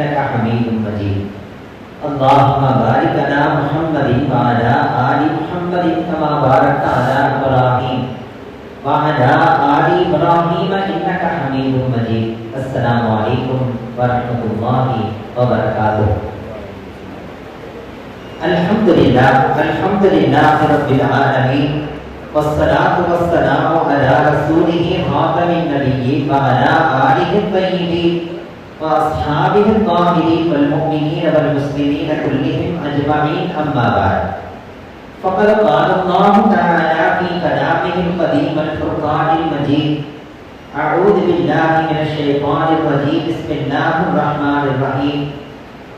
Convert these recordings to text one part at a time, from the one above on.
إنك حميد مجيد. اللهم بارك على محمد وعلى آل محمد كما باركت على إبراهيم. وعلى آل إبراهيم إنك حميد مجيد. السلام عليكم ورحمة الله وبركاته. الحمد لله الحمد لله رب العالمين. والصلاة والسلام على رسوله خاتم النبيين وعلى آله الطيبين. وأصحابه الطاهرين والمؤمنين والمسلمين كلهم أجمعين أما بعد فقد قال الله تعالى في كلامه القديم الفرقان المجيد أعوذ بالله من الشيطان الرجيم بسم الله الرحمن الرحيم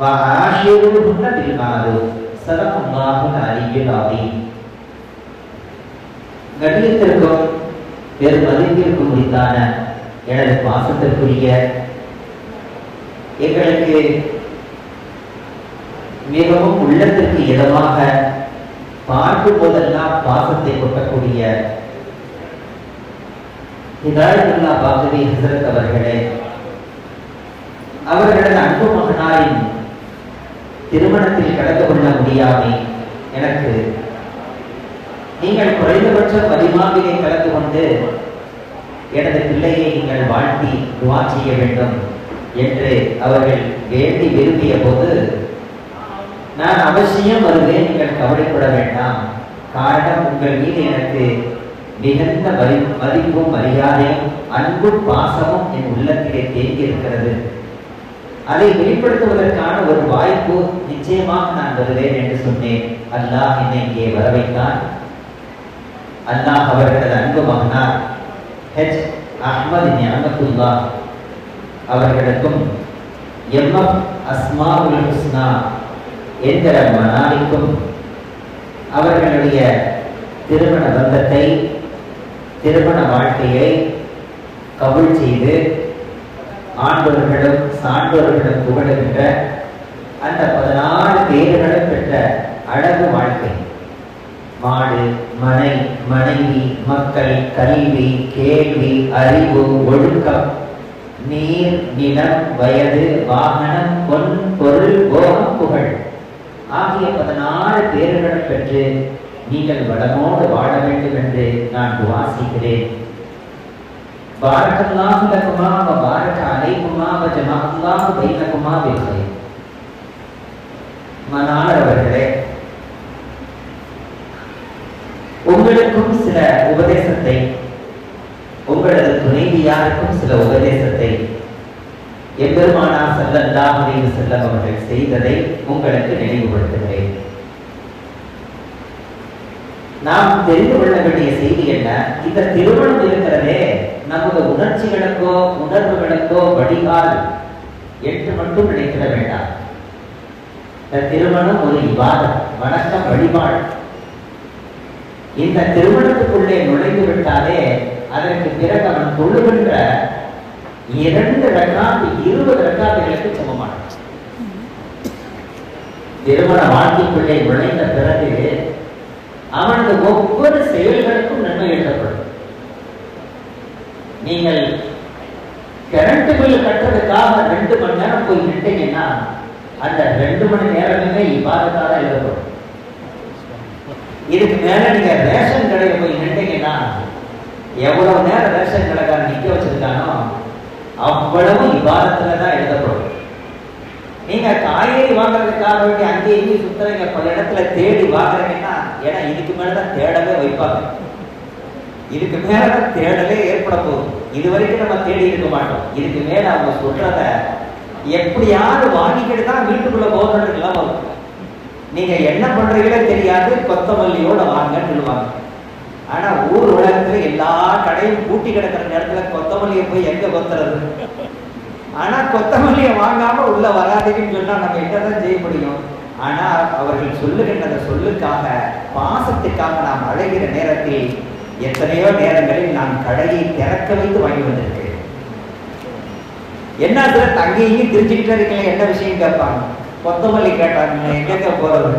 وعاشروهن بالمعروف صدق الله العلي العظيم கண்ணியத்திற்கும் பெரும் மதிப்பிற்கும் உரித்தான எனது பாசத்திற்குரிய எங்களுக்கு மிகவும் உள்ளத்திற்கு இதமாக பார்க்கும் போதெல்லாம் பாசத்தை கொட்டக்கூடிய ஹிதாயத்துல்லா பாகவி ஹசரத் அவர்களே அவர்களது அன்பு மகனாரின் திருமணத்தில் கலந்து கொள்ள முடியாமை எனக்கு நீங்கள் குறைந்தபட்ச பதிமாவிலே கலந்து கொண்டு எனது பிள்ளையை நீங்கள் வாழ்த்தி துவா செய்ய வேண்டும். என்று அவர்கள் வேண்டி விரும்பிய போது நான் அவசியம் வருவேன் நீங்கள் கவலைப்பட வேண்டாம். காரணம் உங்கள் மீது எனக்கு மிகுந்த மதி மதிப்பும் மரியாதையும் அன்பும் பாசமும் என் உள்ளத்திலே தேங்கி இருக்கிறது அதை வெளிப்படுத்துவதற்கான ஒரு வாய்ப்பு நிச்சயமாக நான் வருவேன் என்று சொன்னேன். அல்லாஹ் என்னை இங்கே வர வைத்தான் அல்லாஹ் அவர்களது அன்பு மகனார். ஹெச் அஹ்மது ஞானத்துல்லா அவர்களுக்கும் எம் அஸ்மா அஸ்மாவுல் ஹுஸ்னா என்கிற மனாலிக்கும் அவர்களுடைய திருமண பந்தத்தை திருமண வாழ்க்கையை கபுள் செய்து ஆண்டோர்களும் சான்றோர்களும் புகழுகின்ற அந்த பதினாலு பேர்களும் பெற்ற அழகு வாழ்க்கை. மாடு மனை மனைவி மக்கள் கல்வி கேள்வி அறிவு ஒழுக்கம் நீர் நிலம் வயது வாகனம் பொன் பொருள் போகம் புகழ். ஆகிய பதினாறு பேர்களும் பெற்று நீங்கள் வளமோடு வாழ வேண்டும் என்று நான் வாசிக்கிறேன் بارك الله لكما وبارك عليكما وجمع الله بينكما பில் கைர் மனார் உங்களுக்கும் சில உபதேசத்தை உங்களது துணைவியாருக்கும் சில உபதேசத்தை. எம்பெருமானா ஸல்லல்லாஹு அலைஹி செல்லம் அவர்கள் செய்ததை உங்களுக்கு நினைவுபடுத்துகிறேன். நாம் தெரிந்து கொள்ள வேண்டிய செய்தி என்ன? இந்த திருமணம் இருக்கிறதே நமது உணர்ச்சிகளுக்கோ உணர்வுகளுக்கோ வடிகால் என்று மட்டும் நினைத்திட வேண்டாம். இந்த திருமணம் ஒரு இவாதம் வணக்கம் வழிபாடு. இந்த திருமணத்துக்குள்ளே நுழைந்து விட்டாலே அதற்கு பிறகு அவன் தொழுகின்ற இரண்டு ரக்காத்து இருபது ரக்காத்துகளுக்கு சமமானது திருமண வாழ்க்கைக்குள்ளே நுழைந்த பிறகு அவனது ஒவ்வொரு செயல்களுக்கும் நன்மை எழுதப்படும். நீங்கள் கரண்ட் பில் கட்டுறதுக்காக ரெண்டு மணி நேரம் போய் நின்றீங்கன்னா அந்த ரெண்டு மணி நேரமே இவ்வாறுதான் எழுதப்படும். இதுக்கு மேல நீங்க ரேஷன் கடையில் போய் நின்றீங்கன்னா எவ்வளவு நேரம் ரேஷன் கடைக்காரன் நிக்க வச்சிருக்கானோ அவ்வளவு இவ்வாரத்துல தான் எழுதப்படும். நீங்க காய்கறி வாங்குறதுக்காக வேண்டி அங்கேயும் இங்கேயும் சுத்துறீங்க பல இடத்துல தேடி வாங்குறீங்கன்னா ஏன்னா இதுக்கு மேலதான் தேடவே வைப்பாங்க. இதுக்கு மேலதான் தேடலே ஏற்பட போகுது. இது வரைக்கும் நம்ம தேடி இருக்க மாட்டோம். இதுக்கு மேல அவங்க சொல்றத எப்படியாவது வாங்கிக்கிட்டு தான் வீட்டுக்குள்ள போகிறதுக்கெல்லாம் வரும் நீங்க என்ன பண்றீங்களோ தெரியாது கொத்தமல்லியோட வாங்கன்னு சொல்லுவாங்க. ஆனா ஊர் உலகத்துல எல்லா கடையும் பூட்டி கிடக்கிற நேரத்துல கொத்தமல்லியை போய் எங்க கொத்துறது? ஆனா கொத்தமல்லியை வாங்காம உள்ள வராதீங்கன்னு சொன்னா நம்ம என்னதான் செய்ய முடியும்? ஆனா அவர்கள் சொல்லுகின்ற சொல்லுக்காக பாசத்துக்காக நாம் அழைகிற நேரத்தில் எத்தனையோ நேரங்களில் நான் கடையை திறக்க வைத்து வாங்கி வந்திருக்கேன் என்ன அதுல தங்கி திருச்சிக்கிட்டே இருக்கீங்க என்ன விஷயம் கேட்பாங்க? கொத்தமல்லி கேட்டாங்க எங்க போறது?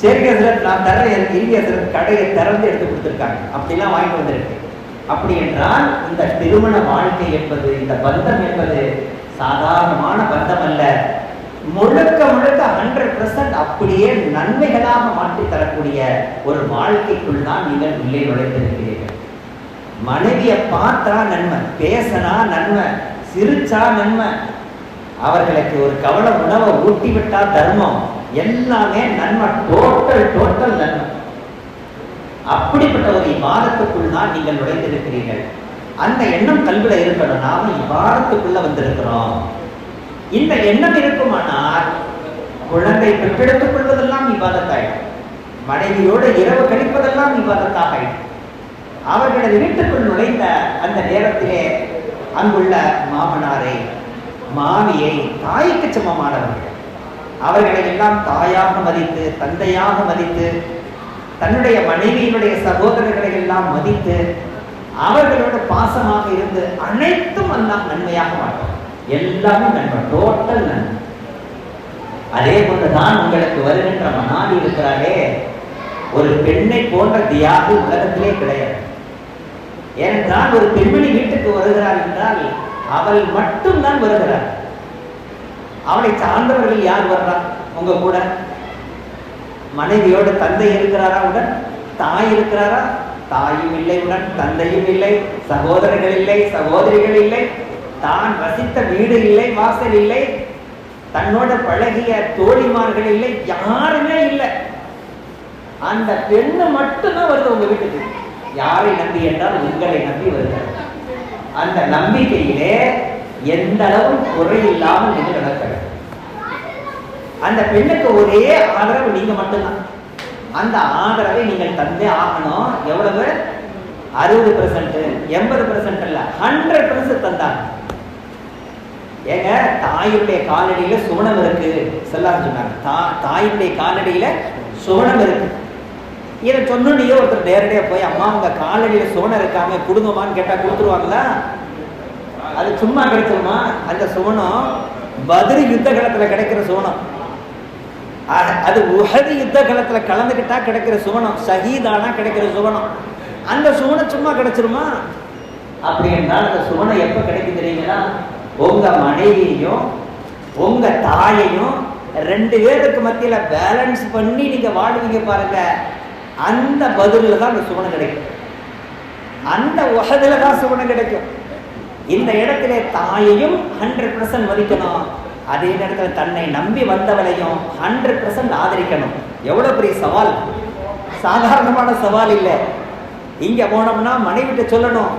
சரி ஹசரத் நான் தர எனக்கு இல்லை கடையை திறந்து எடுத்து கொடுத்துருக்காங்க. அப்படிலாம் வாங்கிட்டு வந்திருக்கு. அப்படி என்றால் இந்த திருமண வாழ்க்கை என்பது இந்த பந்தம் என்பது சாதாரணமான பந்தம் அல்ல. முழுக்க முழுக்க ஹண்ட்ரட் பர்சன்ட் அப்படியே நன்மைகளாக மாற்றி தரக்கூடிய ஒரு வாழ்க்கைக்குள் தான் நீங்கள் உள்ளே நுழைந்திருக்கிறீர்கள். மனைவியை பார்த்தா நன்மை பேசினா நன்மை சிரிச்சா நன்மை. அவர்களுக்கு ஒரு கவலை உணவை ஊட்டிவிட்டா தர்மம். எல்லாமே நன்மை டோட்டல் டோட்டல் நன்மை. அப்படிப்பட்ட ஒரு இபாரத்துக்குள் தான் நீங்கள் நுழைந்திருக்கிறீர்கள். அந்த எண்ணம் கல்வில இருக்கணும். நாம இபாரத்துக்குள்ள வந்திருக்கிறோம். இந்த எண்ணம் இருக்குமானால் குழந்தை பெற்றெடுத்துக் கொள்வதெல்லாம் இபாதத்தாயிடும். மனைவியோடு இரவு கழிப்பதெல்லாம் இபாதத்தாக ஆயிடும் அவர்களது வீட்டுக்குள் நுழைந்த அந்த நேரத்திலே அங்குள்ள மாமனாரை மாமியை தாய்க்கு சமமானவர்கள். அவர்களை எல்லாம் தாயாக மதித்து தந்தையாக மதித்து தன்னுடைய மனைவியினுடைய சகோதரர்களை எல்லாம் மதித்து அவர்களோட பாசமாக இருந்து அனைத்தும் எல்லாம் நன்மையாக மாட்டோம் எல்லாமே நன்மை டோட்டல் நன்மை அதே போன்றுதான் உங்களுக்கு வருகின்ற மனாடி இருக்கிறாரே ஒரு பெண்ணை போன்ற தியாகு உலகத்திலே கிடையாது. ஏனென்றால் ஒரு பெண்மணி வீட்டுக்கு வருகிறாள் என்றால் அவள் மட்டும்தான் வருகிறார் அவனை சார்ந்தவர்கள் யார் வர்றா? உங்க கூட. மனைவியோட தந்தை இருக்கிறாரா உடன்? தாய் இருக்கிறாரா? தாயும் இல்லை உடன் தந்தையும் இல்லை சகோதரர்கள் இல்லை சகோதரிகள் இல்லை தான் வசித்த வீடு இல்லை வாசல் இல்லை தன்னோட பழகிய தோழிமார்கள் இல்லை யாருமே இல்லை. அந்த பெண்ணு மட்டும்தான் வருது உங்க வீட்டுக்கு. யாரை நம்பி என்றால் உங்களை நம்பி வருகிறார். அந்த நம்பிக்கையிலே எந்த அளவு குறை இல்லாமல் நீங்க நடக்கிறது. அந்த பெண்ணுக்கு ஒரே ஆதரவு நீங்க மட்டும்தான். அந்த ஆதரவை நீங்கள் தந்தே ஆகணும். எவ்வளவு? அறுபது பெர்சன்ட் எண்பது பெர்சன்ட் இல்ல ஹண்ட்ரட் பெர்சன்ட் தந்தாங்க. ஏங்க தாயுடைய காலடியில சுவனம் இருக்கு. செல்லாரு சொன்னாங்க. தா தாயுடைய காலடியில சுவனம் இருக்கு. இதை சொன்னோன்னே ஒருத்தர் நேரடியா போய் அம்மா உங்க காலடியில சுவனம் இருக்காம கொடுங்கம்மான்னு கேட்டா கொடுத்துருவாங்களா? அது சும்மா கிடைச்சிருமா அந்த சுவனம் பதிரி யுத்த காலத்தில் கிடைக்கிற சுவனம். அது உஹது யுத்த காலத்தில் கலந்துக்கிட்டா கிடைக்கிற சுவனம். சகிதானா கிடைக்கிற சுவனம். அந்த சுவனம் சும்மா கிடைச்சிருமா? அப்படி என்றால் அந்த சுவனம் எப்போ கிடைக்கும் தெரியுங்களா? உங்கள் மனைவியையும் உங்கள் தாயையும் ரெண்டு பேருக்கு மத்தியில் பேலன்ஸ் பண்ணி நீங்கள் வாழ்வீங்க பாருங்க. அந்த பதிலில் தான் அந்த சுவனம் கிடைக்கும். அந்த உகதில் தான் சுவனம் கிடைக்கும். இந்த இடத்திலே தாயையும் ஹண்ட்ரட் பர்சன்ட் மதிக்கணும். அதே நேரத்தில் தன்னை நம்பி வந்தவளையும் ஹண்ட்ரட் பர்சன்ட் ஆதரிக்கணும். எவ்வளவு பெரிய சவால்? சாதாரணமான சவால் இல்லை. இங்க போனோம்னா மனைவிட்ட சொல்லணும்.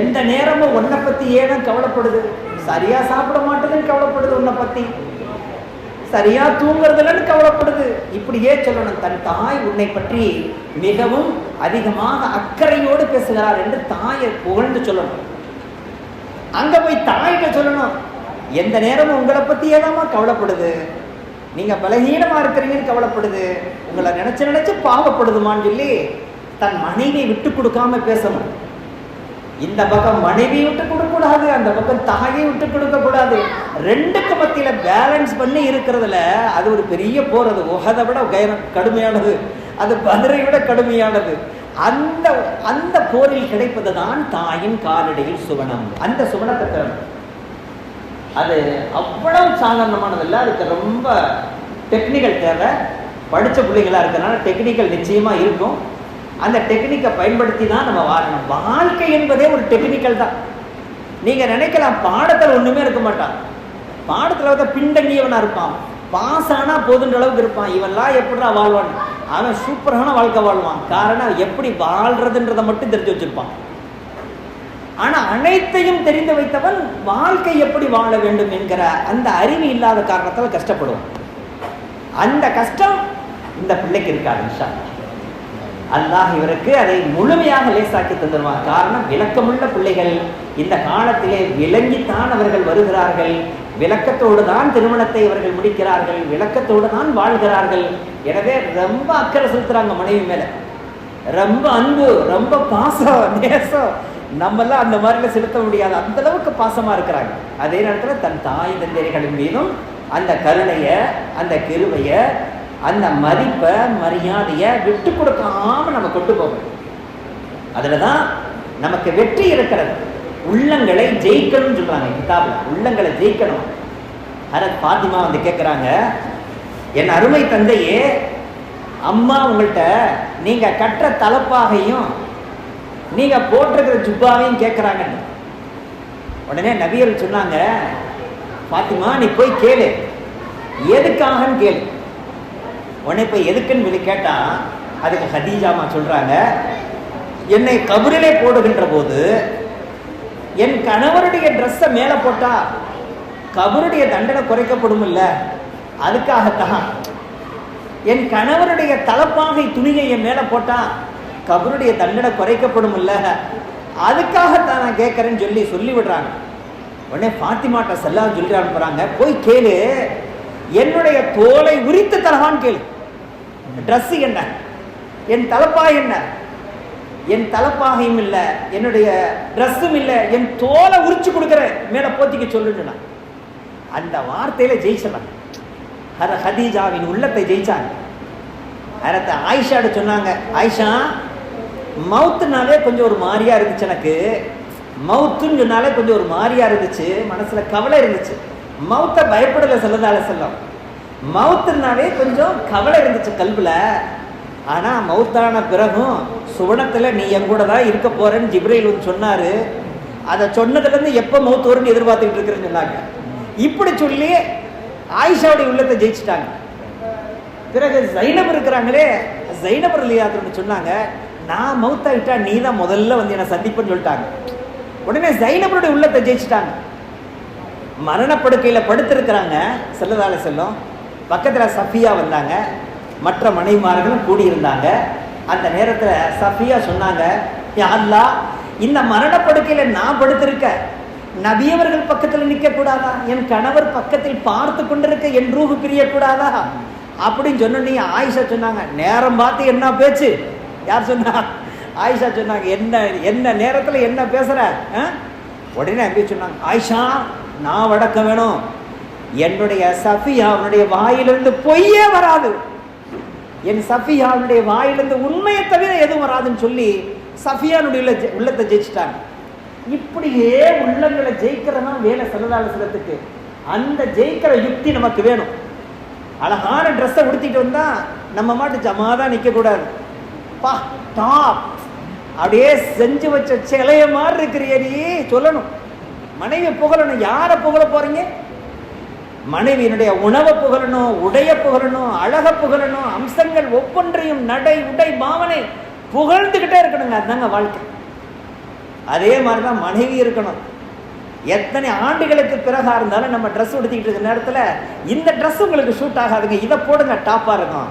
எந்த நேரமும் உன்னை பத்தி ஏனோ கவலைப்படுது? சரியா சாப்பிட மாட்டேதுன்னு கவலைப்படுது உன்னை பத்தி. சரியா தூங்குறதுலன்னு கவலைப்படுது. இப்படியே சொல்லணும். தன் தாய் உன்னை பற்றி மிகவும் அதிகமாக அக்கறையோடு பேசுகிறார் என்று தாயை புகழ்ந்து சொல்லணும். அங்க போய் தாய்கிட்ட சொல்லணும். எந்த நேரமும் உங்களை பத்தி ஏதாமா கவலைப்படுது? நீங்க பலகீனமா இருக்கிறீங்கன்னு கவலைப்படுது. உங்களை நினைச்சு நினைச்சு பாவப்படுதுமான்னு சொல்லி தன் மனைவியை விட்டு கொடுக்காம பேசணும். இந்த பக்கம் மனைவி விட்டு கொடுக்க கூடாது அந்த பக்கம் தாயை விட்டு கொடுக்க கூடாது ரெண்டுக்கு மத்தியில பேலன்ஸ் பண்ணி இருக்கிறதுல அது ஒரு பெரிய போர். அது உகதை விட கடுமையானது. அது பதிரை விட கடுமையானது. அந்த அந்த போரில் கிடைப்பது தான் தாயின் காலடியில் சுவனம். அந்த சுவனத்தை பெறணும் அது அவ்வளவு சாதாரணமானதில்லை. அதுக்கு ரொம்ப டெக்னிக்கல் தேவை. படித்த பிள்ளைங்களா இருக்கிறனால டெக்னிக்கல் நிச்சயமாக இருக்கும். அந்த டெக்னிக்கை பயன்படுத்தி தான் நம்ம வாழணும். வாழ்க்கை என்பதே ஒரு டெக்னிக்கல் தான். நீங்கள் நினைக்கலாம் பாடத்தில் ஒன்றுமே இருக்க மாட்டான். பாடத்தில் வந்து பின்தங்கியவனாக இருப்பான். பாஸ் ஆனால் போதுன்ற அளவுக்கு இருப்பான். இவன்லாம் எப்படிடா வாழ்வான் அவன் சூப்பரான வாழ்க்கை வாழ்வான். காரணம் எப்படி வாழ்றதுன்றதை மட்டும் தெரிஞ்சு வச்சிருப்பான். ஆனா அனைத்தையும் தெரிந்து வைத்தவன் வாழ்க்கை எப்படி வாழ வேண்டும் என்கிற அந்த அறிவு இல்லாத காரணத்தால் கஷ்டப்படுவான். அந்த கஷ்டம் இந்த பிள்ளைக்கு இருக்காது நிஷா அல்லாஹ். அல்லாஹ் இவருக்கு அதை முழுமையாக லேசாக்கி தந்துடுவான் காரணம் விளக்கமுள்ள பிள்ளைகள் இந்த காலத்திலே விளங்கித்தான் அவர்கள் வருகிறார்கள். விளக்கத்தோடு தான் திருமணத்தை இவர்கள் முடிக்கிறார்கள் விளக்கத்தோடு தான் வாழ்கிறார்கள். எனவே ரொம்ப அக்கறை செலுத்துறாங்க மனைவி மேல. ரொம்ப அன்பு ரொம்ப பாசம் நேசம். நம்மெல்லாம் அந்த மாதிரிலாம் செலுத்த முடியாது. அந்த அளவுக்கு பாசமா இருக்கிறாங்க. அதே நேரத்தில் தன் தாய் தந்தையர்களின் மீதும் அந்த கருணைய அந்த கிருவைய அந்த மதிப்பை மரியாதையை விட்டு கொடுக்காம நம்ம கொண்டு போகணும். அதில் தான் நமக்கு வெற்றி இருக்கிறது. உள்ளங்களை ஜெயிக்கணும்னு சொல்றாங்க கிதாபில். உள்ளங்களை ஜெயிக்கணும். ஹரத் பாத்திமா வந்து கேட்குறாங்க என் அருமை தந்தையே அம்மா உங்கள்கிட்ட நீங்க கற்ற தலப்பாகையும் நீங்க போட்டிருக்கிற ஜுப்பாவையும் கேட்குறாங்கன்னு உடனே நபியர் சொன்னாங்க பாத்திமா நீ போய் கேளு. எதுக்காகன்னு கேளு. உடனே போய் எதுக்குன்னு சொல்லி கேட்டா அதுக்கு ஹதீஜாமா சொல்றாங்க என்னை கபரிலே போடுகின்ற போது என் கணவருடைய ட்ரெஸ்ஸை மேலே போட்டா கபருடைய தண்டனை குறைக்கப்படும் இல்லை அதுக்காகத்தான். என் கணவருடைய தலப்பாகை துணியை என் மேலே போட்டா கபருடைய தண்டனை குறைக்கப்படும் இல்லை அதுக்காகத்தான் நான் கேட்கறேன்னு சொல்லி சொல்லி விடுறாங்க உடனே பாத்திமாட்ட செல்லாம் சொல்லி அனுப்புறாங்க போய் கேளு என்னுடைய தோலை உரித்து தலகான்னு கேளு. ட்ரெஸ்ஸு என்ன? என் தலப்பா என்ன? என் தலப்பாகையும் இல்லை என்னுடைய ட்ரெஸ்ஸும் இல்லை என் தோலை உரிச்சு கொடுக்குறேன். மேலே போத்திக்க சொல்லுன்னா அந்த வார்த்தையில் ஜெயிச்சிடலாம். ஹர ஹதீஜாவின் உள்ளத்தை ஜெயிச்சாங்க. அரத்த ஆயிஷாட சொன்னாங்க ஆயிஷா மவுத்துனாலே கொஞ்சம் ஒரு மாதிரியா இருந்துச்சு எனக்கு. மவுத்துன்னு சொன்னாலே கொஞ்சம் ஒரு மாதிரியா இருந்துச்சு. மனசில் கவலை இருந்துச்சு. மவுத்தை பயப்படலை சொல்லதால செல்லம். மவுத்துனாலே கொஞ்சம் கவலை இருந்துச்சு கல்வில ஆனால் மௌத்தான பிறகும் சுவனத்தில் நீ என் கூட தான் இருக்க போறேன்னு ஜிப்ரைல் வந்து சொன்னார். அதை சொன்னதுலேருந்து எப்போ மௌத்து வரும்னு எதிர்பார்த்துக்கிட்டு இருக்கிறேன்னு சொன்னாங்க. இப்படி சொல்லி ஆயிஷாவுடைய உள்ளத்தை ஜெயிச்சிட்டாங்க. பிறகு ஜைனப் இருக்கிறாங்களே ஜைனபர் இல்லையாதுன்னு சொன்னாங்க. நான் மவுத்தாயிட்டா நீ தான் முதல்ல வந்து என்னை சந்திப்புன்னு சொல்லிட்டாங்க. உடனே ஜைனபருடைய உள்ளத்தை ஜெயிச்சிட்டாங்க. மரணப்படுக்கையில் படுத்திருக்கிறாங்க. செல்லதால செல்லும். பக்கத்தில் சஃபியா வந்தாங்க. மற்ற மனைவிமார்களும் கூடியிருந்தாங்க. அந்த நேரத்தில் சஃபியா சொன்னாங்க "யா இந்த மரணப்படுக்கையில் நான் படுத்திருக்க. நபியவர்கள் பக்கத்தில் நிற்கக்கூடாதா என் கணவர் பக்கத்தில் பார்த்து கொண்டிருக்க என் ரூஹு பிரியக்கூடாதா? அப்படின்னு சொன்னோன்னே ஆயிஷா சொன்னாங்க நேரம் பார்த்து என்ன பேச்சு? யார் சொன்னா? ஆயிஷா சொன்னாங்க என்ன என்ன நேரத்தில் என்ன பேசுகிற ஆ? உடனே அப்படி சொன்னாங்க ஆயிஷா நான் வடக்க வேணும். என்னுடைய சஃபியா அவனுடைய வாயிலிருந்து பொய்யே வராது. என் சஃபியானுடைய வாயிலிருந்து உண்மையை தவிர எதுவும் வராதுன்னு சொல்லி சஃபியானுடைய உள்ள ஜெ- உள்ளத்தை ஜெயிச்சிட்டாங்க. இப்படியே உள்ளங்களை ஜெயிக்கிறதான் வேலை சிலதாலசனத்துக்கு சிலத்துக்கு அந்த ஜெயிக்கிற யுக்தி நமக்கு வேணும். அழகான ட்ரெஸ்ஸை உடுத்திட்டு வந்தா நம்ம மாட்டு ஜமாதான் நிற்கக்கூடாது கூடாது பா டாப் அப்படியே செஞ்சு வச்ச சிலைய மாதிரி இருக்கிறியே சொல்லணும். மனைவி புகழணும். யாரை புகழ போறீங்க? மனைவியினுடைய உணவை புகழணும் உடைய புகழணும் அழக புகழணும் அம்சங்கள் ஒவ்வொன்றையும் நடை உடை பாவனை புகழ்ந்துக்கிட்டே இருக்கணுங்க. அதுதாங்க வாழ்க்கை. அதே மாதிரி தான் மனைவி இருக்கணும். எத்தனை ஆண்டுகளுக்கு பிறகாக இருந்தாலும் நம்ம ட்ரெஸ் உடுத்திக்கிட்டு இருக்க நேரத்தில் இந்த ட்ரெஸ் உங்களுக்கு ஷூட் ஆகாதுங்க. இதை போடுங்க டாப்பாக இருக்கும்.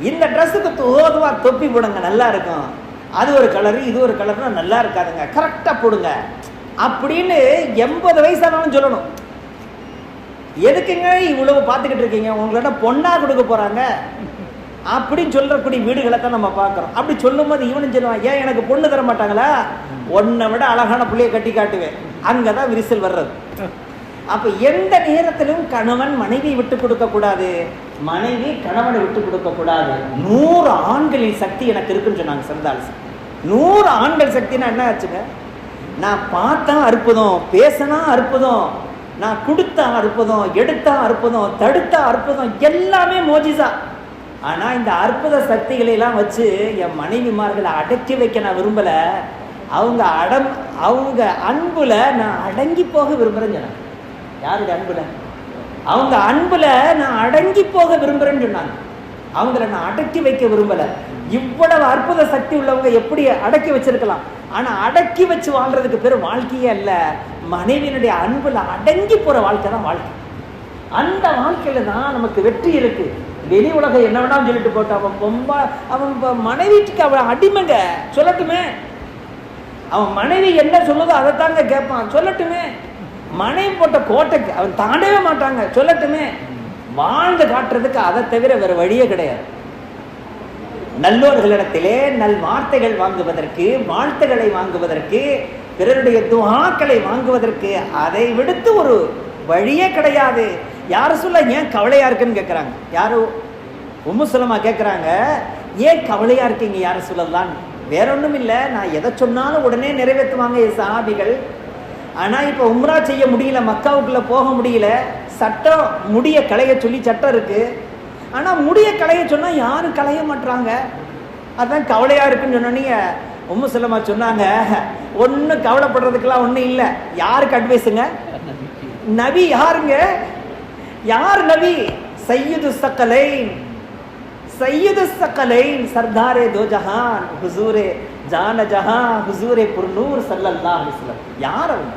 இந்த ட்ரெஸ்ஸுக்கு தோதுவாக தொப்பி போடுங்க நல்லா இருக்கும். அது ஒரு கலரு இது ஒரு கலர்னா நல்லா இருக்காதுங்க. கரெக்டாக போடுங்க. அப்படின்னு எண்பது வயசானாலும் சொல்லணும். எதுக்குங்க இவ்வளவு பார்த்துக்கிட்டு இருக்கீங்க? உங்களோட பொண்ணாக கொடுக்க போகிறாங்க அப்படின்னு சொல்லக்கூடிய வீடுகளை தான் நம்ம பார்க்குறோம். அப்படி சொல்லும்போது இவனும் சொல்லுவான் ஏன் எனக்கு பொண்ணு தர மாட்டாங்களா? ஒன்றை விட அழகான பிள்ளைய கட்டி காட்டுவேன். அங்கே தான் விரிசல் வர்றது. அப்போ எந்த நேரத்திலும் கணவன் மனைவி விட்டு கொடுக்க கூடாது. மனைவி கணவனை விட்டு கொடுக்க கூடாது. நூறு ஆண்களின் சக்தி எனக்கு இருக்குன்னு சொன்னாங்க சந்தாலிசி நூறு ஆண்கள் சக்தினா என்ன ஆச்சுங்க? நான் பார்த்தா அற்புதம் பேசினா அற்புதம். நான் கொடுத்த அற்புதம் எடுத்த அற்புதம் தடுத்த அற்புதம் எல்லாமே மோஜிசா. ஆனா இந்த அற்புத சக்திகளை எல்லாம் வச்சு என் மனைவிமார்களை அடக்கி வைக்க நான் விரும்பல. அவங்க அடம் அவங்க அன்புல நான் அடங்கி போக விரும்புறேன்னு சொன்னாங்க. யாருடைய அன்புல? அவங்க அன்புல நான் அடங்கி போக விரும்புறேன்னு சொன்னாங்க. அவங்கள நான் அடக்கி வைக்க விரும்பல. இவ்வளவு அற்புத சக்தி உள்ளவங்க எப்படி அடக்கி வச்சிருக்கலாம்? ஆனா அடக்கி வச்சு வாழ்றதுக்கு பேர் வாழ்க்கையே அல்ல. மனைவியினுடைய அன்புல அடங்கி போற வாழ்க்கை தான் வாழ்க்கை. அந்த வாழ்க்கையில தான் நமக்கு வெற்றி இருக்கு. வெளி உலகம் என்ன வேணாலும் சொல்லிட்டு போட்டு அவன் ரொம்ப அவன் மனைவிக்கு அவன் அடிமைங்க. சொல்லட்டுமே. அவன் மனைவி என்ன சொல்லுதோ அதைத்தாங்க கேட்பான். சொல்லட்டுமே. மனைவி போட்ட கோட்டைக்கு அவன் தாண்டவே மாட்டாங்க. சொல்லட்டுமே. வாழ்ந்து காட்டுறதுக்கு அதை தவிர வேற வழியே கிடையாது. நல்லோர்களிடத்திலே நல் வார்த்தைகள் வாங்குவதற்கு வாழ்த்துகளை வாங்குவதற்கு பிறருடைய துவாக்களை வாங்குவதற்கு அதை விடுத்து ஒரு வழியே கிடையாது. யார் சொல்ல ஏன் கவலையா இருக்குன்னு கேட்குறாங்க யாரோ? உம்முசுலமாக கேட்குறாங்க ஏன் கவலையா இருக்கீங்க யார சொல்லலாம்? வேற ஒன்றும் இல்லை நான் எதை சொன்னாலும் உடனே நிறைவேற்றுவாங்க என் சஹாபிகள். ஆனால் இப்போ உம்ரா செய்ய முடியல மக்காவுக்குள்ளே போக முடியல சட்டம் முடிய களைய சொல்லி சட்டம் இருக்குது ஆனா முடிய களைய சொன்னால் யாரும் களைய மாட்றாங்க. அதான் கவலையா இருக்குன்னு சொன்னோன்னே உம்மு செல்லமா சொன்னாங்க. ஒன்றும் கவலைப்படுறதுக்கெல்லாம் ஒன்றும் இல்லை. யாருக்கு அட்வைஸுங்க நபி யாருங்க? யார் நபி? சையது சக்கலைன் சையது சக்கலைன் சர்தாரே தோஜஹான் ஹுசூரே ஜான ஜஹான் ஹுசூரே புர்னூர் சல்லல்லா அலைஹி யார் அவங்க?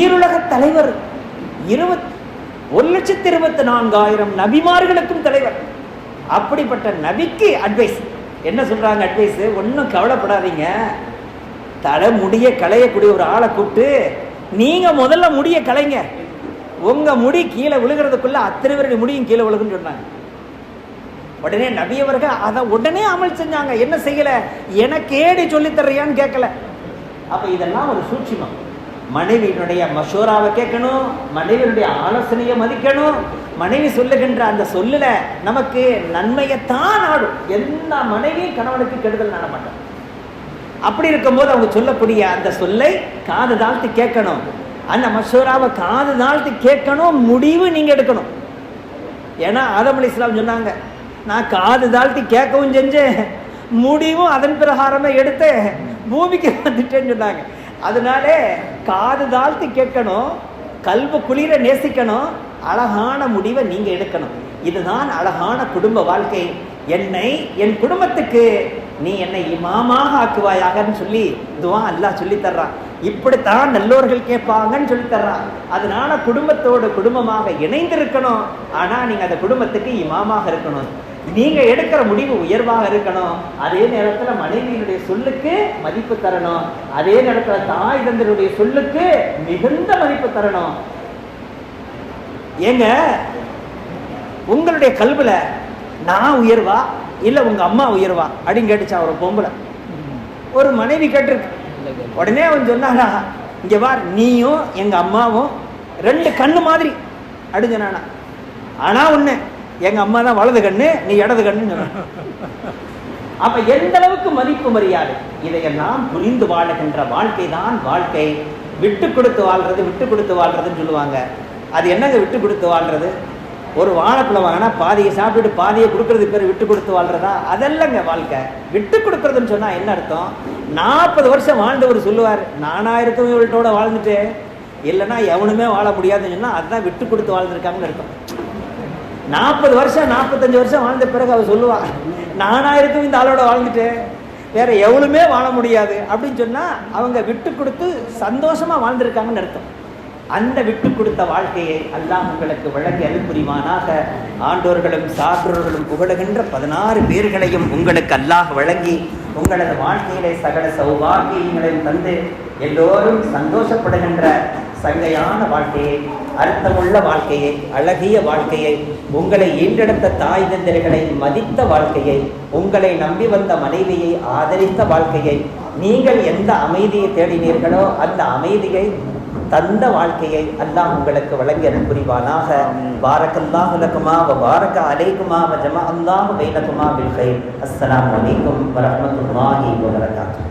ஈருலக தலைவர் இருபத் ஒரு லட்சத்தி இருபத்தி நான்காயிரம் நபிமார்களுக்கும் தலைவர். அப்படிப்பட்ட நபிக்கு அட்வைஸ் என்ன சொல்றாங்க அட்வைஸ் ஒன்றும் கவலைப்படாதீங்க. தலை முடிய களையக்கூடிய ஒரு ஆளை கூப்பிட்டு நீங்க முதல்ல முடிய கலைங்க உங்க முடி கீழே விழுகிறதுக்குள்ள அத்தனை பேருடைய முடியும் கீழே விழுகுன்னு சொன்னாங்க. உடனே நபியவர்கள் அதை உடனே அமல் செஞ்சாங்க. என்ன செய்யல? எனக்கேடி சொல்லித் தர்றியான்னு கேட்கல. அப்ப இதெல்லாம் ஒரு சூட்சிமம். மனைவியினுடைய மஷோராவை கேட்கணும் மனைவியினுடைய ஆலோசனையை மதிக்கணும். மனைவி சொல்லுகின்ற அந்த சொல்லில் நமக்கு நன்மையைத்தான் ஆடும். எந்த மனைவியும் கணவனுக்கு கெடுதல் நாட மாட்டோம் அப்படி இருக்கும்போது அவங்க சொல்லக்கூடிய அந்த சொல்லை காது தாழ்த்து கேட்கணும். அந்த மஷூராவை காது தாழ்த்து கேட்கணும் முடிவு நீங்கள் எடுக்கணும். ஏன்னா ஆதம் அலி இஸ்லாம் சொன்னாங்க நான் காது தாழ்த்தி கேட்கவும் செஞ்சேன் முடிவும் அதன் பிரகாரமே எடுத்து பூமிக்கு வந்துட்டேன்னு சொன்னாங்க. அதனாலே காது தாழ்த்தி கேட்கணும் கல்வ குளிர நேசிக்கணும் அழகான முடிவை நீங்கள் எடுக்கணும். இதுதான் அழகான குடும்ப வாழ்க்கை. என்னை என் குடும்பத்துக்கு நீ என்னை இமாமாக ஆக்குவாயாகன்னு சொல்லி இதுவான் அல்லாஹ் சொல்லித்தர்றான் இப்படித்தான் நல்லோர்கள் கேட்பாங்கன்னு சொல்லித்தர்றான் அதனால குடும்பத்தோடு குடும்பமாக இணைந்திருக்கணும். ஆனால் நீங்கள் அந்த குடும்பத்துக்கு இமாமாக இருக்கணும். நீங்க எடுக்கிற முடிவு உயர்வாக இருக்கணும். அதே நேரத்துல மனைவியினுடைய சொல்லுக்கு மதிப்பு தரணும். அதே நேரத்துல தாய் தந்தருடைய சொல்லுக்கு மிகுந்த மதிப்பு தரணும். ஏங்க உங்களுடைய கல்வில நான் உயர்வா இல்ல உங்க அம்மா உயர்வா? அப்படின்னு கேட்டுச்சா ஒரு பொம்பளை. ஒரு மனைவி கேட்டிருக்கு. உடனே அவன் சொன்னாடா இங்க பார் நீயும் எங்க அம்மாவும் ரெண்டு கண்ணு மாதிரி அப்படின்னு சொன்னானா. ஆனா ஒன்று எங்க அம்மா தான் வலது கண்ணு நீ இடது கண்ணுன்னு சொன்னான் அப்ப எந்த அளவுக்கு மதிப்பு மரியாதை? இதையெல்லாம் புரிந்து வாழுகின்ற வாழ்க்கை தான் வாழ்க்கை. விட்டு கொடுத்து வாழ்றது விட்டு கொடுத்து வாழ்றதுன்னு சொல்லுவாங்க. அது என்னங்க விட்டு கொடுத்து வாழ்றது? ஒரு வாழைப்பழம் வாங்கினா பாதியை சாப்பிட்டுட்டு பாதியை கொடுக்கறது பேர் விட்டு கொடுத்து வாழ்றதா? அதெல்லங்க வாழ்க்கை. விட்டு கொடுக்கறதுன்னு சொன்னா என்ன அர்த்தம்? நாற்பது வருஷம் வாழ்ந்தவர் சொல்லுவார் நானாயிரத்தும் இருக்கவே இவள்கிட்ட வாழ்ந்துட்டு இல்லைன்னா எவனுமே வாழ முடியாதுன்னு சொன்னா அதுதான் விட்டு கொடுத்து வாழ்ந்துருக்காங்கன்னு அர்த்தம். நாற்பது வருஷம் நாற்பத்தஞ்சு வருஷம் வாழ்ந்த பிறகு அவர் சொல்லுவா நானா இருக்கும் இந்த ஆளோட வாழ்ந்துட்டேன் வேற எவ்வளவுமே வாழ முடியாது. அப்படின்னு சொன்னால் அவங்க விட்டு கொடுத்து சந்தோஷமா வாழ்ந்திருக்காங்கன்னு அர்த்தம். அந்த விட்டு கொடுத்த வாழ்க்கையை அல்லாஹ் உங்களுக்கு வழங்கி அனுப்புரிவானாக ஆண்டோர்களும் சான்றோர்களும் புகழுகின்ற பதினாறு பேர்களையும் உங்களுக்கு அல்லாஹ் வழங்கி உங்களது வாழ்க்கையிலே சகல சௌபாகியங்களையும் தந்து எல்லோரும் சந்தோஷப்படுகின்ற சங்கையான வாழ்க்கையை அர்த்தமுள்ள வாழ்க்கையை அழகிய வாழ்க்கையை உங்களை ஈன்றெடுத்த தாய் தந்திரிகளை மதித்த வாழ்க்கையை உங்களை நம்பி வந்த மனைவியை ஆதரித்த வாழ்க்கையை நீங்கள் எந்த அமைதியை தேடினீர்களோ அந்த அமைதியை தந்த வாழ்க்கையை அல்லாஹ் உங்களுக்கு வழங்கியது புரிவானாக. பாரக்கல்லாஹு லக்குமா வ பாரக்க அலைக்குமா வ ஜமா அல்லாஹு வைலக்குமா பில் கைர் அஸ்ஸலாமு அலைக்கும் வரஹ்மத்துல்லாஹி வ பரகாத்துஹு.